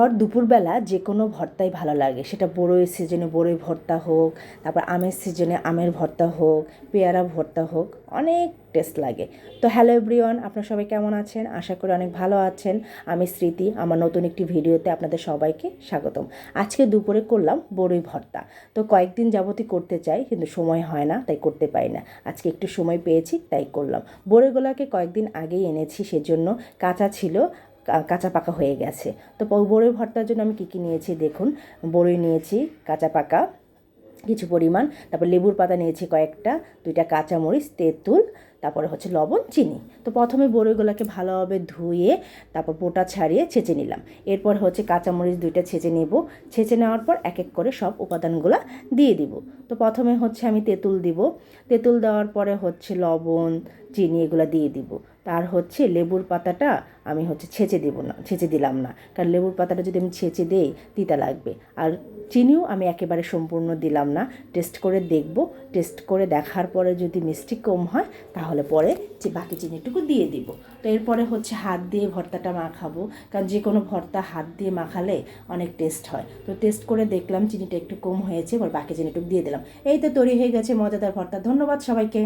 আর দুপুরবেলা যে কোনো ভর্তাই ভালো লাগে। সেটা বড়োই সিজনে বড়ই ভর্তা হোক, তারপর আমের সিজনে আমের ভর্তা হোক, পেয়ারা ভর্তা হোক, অনেক টেস্ট লাগে। তো হ্যালো এভরিওয়ান আপনারা সবাই কেমন আছেন? আশা করি অনেক ভালো আছেন। আমি স্মৃতি, আমার নতুন একটি ভিডিওতে আপনাদের সবাইকে স্বাগতম। আজকে দুপুরে করলাম বড়ই ভর্তা। তো কয়েকদিন যাবতই করতে চাই, কিন্তু সময় হয় না, তাই করতে পারি না। আজকে একটু সময় পেয়েছি, তাই করলাম। বড়িগুলোকে কয়েকদিন আগেই এনেছি, সেজন্য কাঁচা ছিল কাঁচা পাকা হয়ে গেছে। তো বড়ই ভর্তার জন্য আমি কী কী নিয়েছি দেখুন। বড়ই নিয়েছি কাঁচা পাকা কিছু পরিমাণ, তারপর লেবুর পাতা নিয়েছি কয়েকটা, দুইটা কাঁচামরিচ, তেঁতুল তারপরে হচ্ছে লবণ, চিনি। তো প্রথমে বড়িগুলোকে ভালোভাবে ধুয়ে তারপর পোটা ছাড়িয়ে ছেঁচে নিলাম। এরপর হচ্ছে কাঁচামরিচ দুইটা ছেঁচে নেব। ছেঁচে নেওয়ার পর এক এক করে সব উপাদানগুলো দিয়ে দিব। তো প্রথমে হচ্ছে আমি তেঁতুল দিব। তেঁতুল দেওয়ার পরে হচ্ছে লবণ, চিনি এগুলো দিয়ে দিব। তার হচ্ছে লেবুর পাতাটা আমি হচ্ছে ছেঁচে দিব না, ছেঁচে দিলাম না। কারণ লেবুর পাতাটা যদি আমি ছেঁচে দেই, তিতা লাগবে। আর চিনিও আমি একেবারে সম্পূর্ণ দিলাম না। টেস্ট করে দেখব। টেস্ট করে দেখার পরে যদি মিষ্টি কম হয় তাহলে পরে যে বাকি চিনিটুকু দিয়ে দিব। তো এরপরে হচ্ছে হাত দিয়ে ভর্তাটা মাখাবো। কারণ যে কোনো ভর্তা হাত দিয়ে মাখালে অনেক টেস্ট হয়। তো টেস্ট করে দেখলাম চিনিটা একটু কম হয়েছে, এবার বাকি চিনিটুকু দিয়ে দিলাম। এই তো তৈরি হয়ে গেছে মজাদার ভর্তা। ধন্যবাদ সবাইকে।